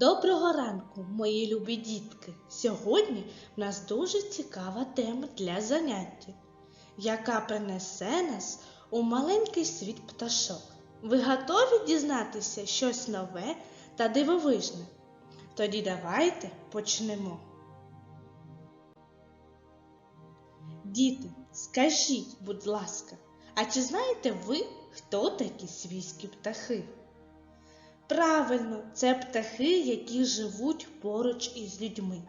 Доброго ранку, мої любі дітки! Сьогодні в нас дуже цікава тема для заняття, яка принесе нас у маленький світ пташок. Ви готові дізнатися щось нове та дивовижне? Тоді давайте почнемо. Діти, скажіть, будь ласка, а чи знаєте ви, хто такі свійські птахи? Правильно, це птахи, які живуть поруч із людьми,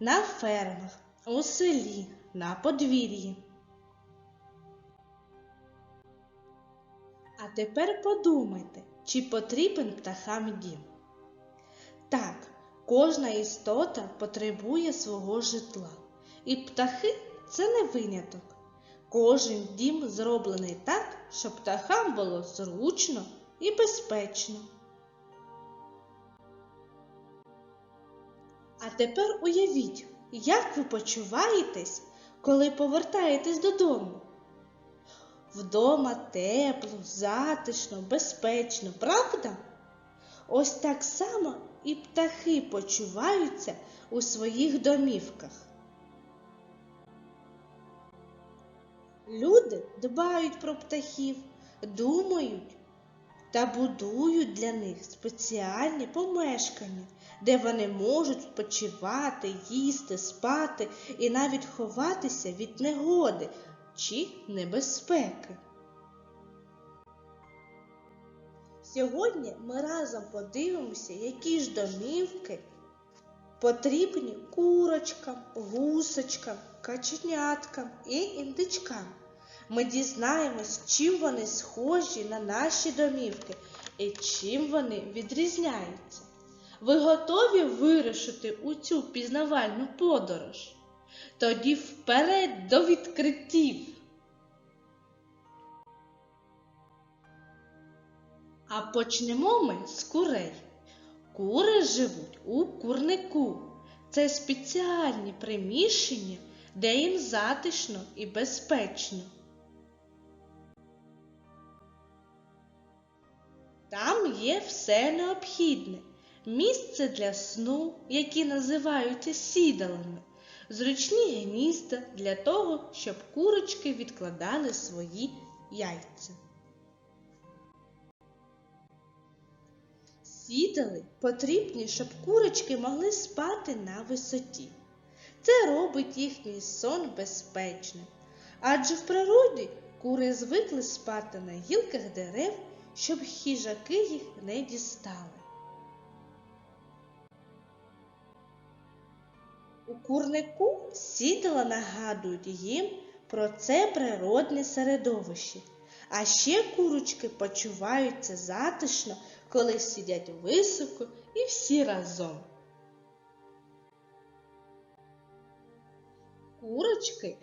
на фермах, у селі, на подвір'ї. А тепер подумайте, чи потрібен птахам дім? Так, кожна істота потребує свого житла, і птахи це не виняток. Кожен дім зроблений так, щоб птахам було зручно і безпечно. А тепер уявіть, як ви почуваєтесь, коли повертаєтесь додому. Вдома тепло, затишно, безпечно, правда? Ось так само і птахи почуваються у своїх домівках. Люди дбають про птахів, думають та будують для них спеціальні помешкання, де вони можуть спочивати, їсти, спати і навіть ховатися від негоди чи небезпеки. Сьогодні ми разом подивимося, які ж домівки потрібні курочкам, гусочкам, каченяткам і індичкам. Ми дізнаємось, чим вони схожі на наші домівки і чим вони відрізняються. Ви готові вирушити у цю пізнавальну подорож? Тоді вперед до відкриттів. А почнемо ми з курей. Кури живуть у курнику. Це спеціальні приміщення, де їм затишно і безпечно. Там є все необхідне. Місце для сну, які називаються сідалами, зручні гнізда для того, щоб курочки відкладали свої яйця. Сідали потрібні, щоб курочки могли спати на висоті. Це робить їхній сон безпечним. Адже в природі кури звикли спати на гілках дерев, щоб хижаки їх не дістали. У курнику сідала нагадують їм про це природне середовище, а ще курочки почуваються затишно, коли сидять високо і всі разом. Курочки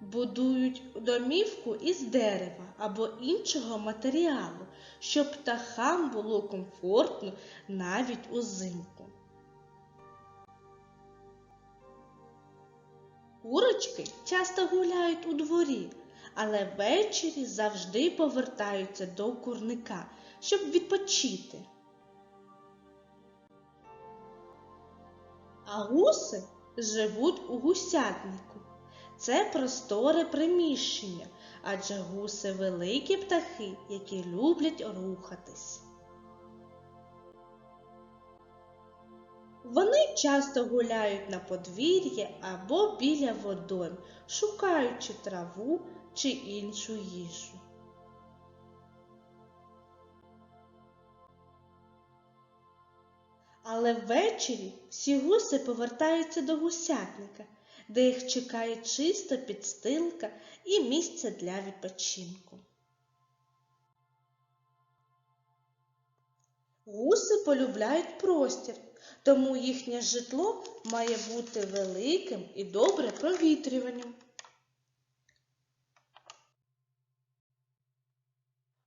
будують домівку із дерева або іншого матеріалу, щоб птахам було комфортно навіть узимку. Курочки часто гуляють у дворі, але ввечері завжди повертаються до курника, щоб відпочити. А гуси живуть у гусятнику. Це просторе приміщення, адже гуси великі птахи, які люблять рухатись. Вони часто гуляють на подвір'ї або біля водойм, шукаючи траву чи іншу їжу. Але ввечері всі гуси повертаються до гусятника, де їх чекає чиста підстилка і місце для відпочинку. Гуси полюбляють простір, тому їхнє житло має бути великим і добре провітрюваним.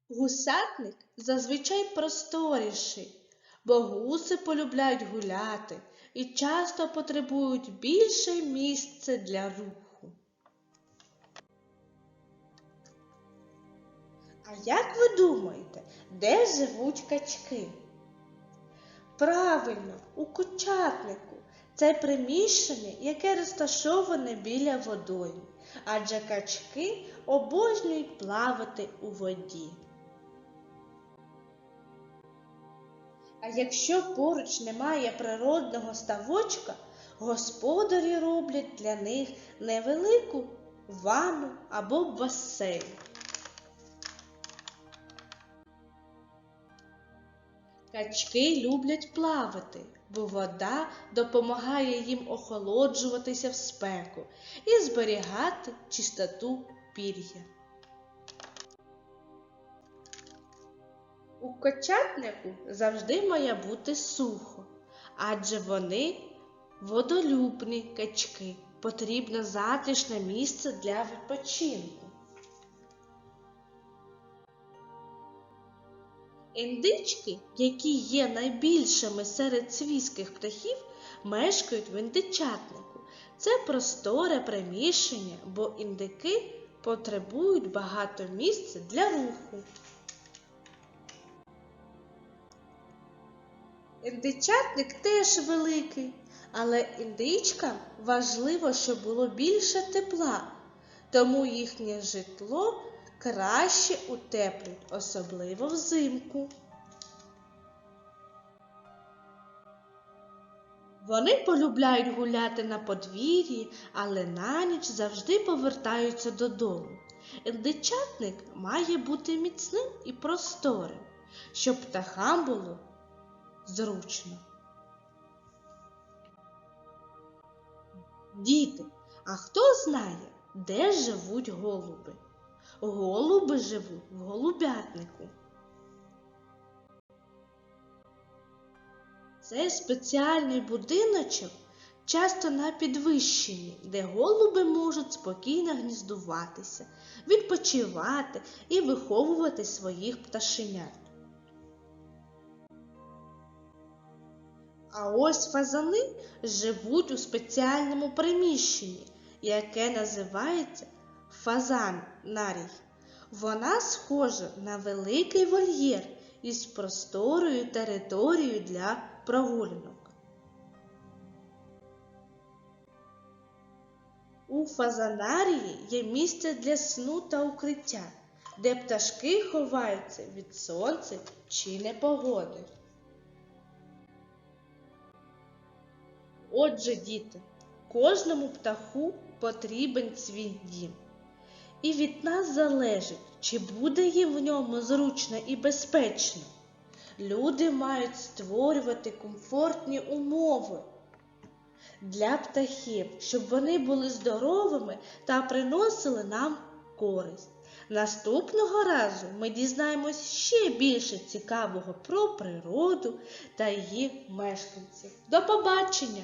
Гусятник зазвичай просторіший, бо гуси полюбляють гуляти і часто потребують більше місця для руху. А як ви думаєте, де живуть качки? Правильно, у кочатнику. Це приміщення, яке розташоване біля водойми, адже качки обожнюють плавати у воді. А якщо поруч немає природного ставочка, господарі роблять для них невелику ванну або басейн. Качки люблять плавати, бо вода допомагає їм охолоджуватися в спеку і зберігати чистоту пір'я. Кочатнику завжди має бути сухо, адже вони водолюбні качки. Потрібно затишне місце для відпочинку. Індички, які є найбільшими серед свійських птахів, мешкають в індичатнику. Це просторе приміщення, бо індики потребують багато місця для руху. Індичатник теж великий, але індичкам важливо, щоб було більше тепла, тому їхнє житло краще утеплюють, особливо взимку. Вони полюбляють гуляти на подвір'ї, але на ніч завжди повертаються додому. Індичатник має бути міцним і просторим, щоб птахам було зручно. Діти, а хто знає, де живуть голуби? Голуби живуть в голубятнику. Це спеціальний будиночок, часто на підвищенні, де голуби можуть спокійно гніздуватися, відпочивати і виховувати своїх пташенят. А ось фазани живуть у спеціальному приміщенні, яке називається фазанарій. Вона схожа на великий вольєр із просторою територією для прогулянок. У фазанарії є місце для сну та укриття, де пташки ховаються від сонця чи непогоди. Отже, діти, кожному птаху потрібен свій дім. І від нас залежить, чи буде їм в ньому зручно і безпечно. Люди мають створювати комфортні умови для птахів, щоб вони були здоровими та приносили нам користь. Наступного разу ми дізнаємось ще більше цікавого про природу та її мешканців. До побачення!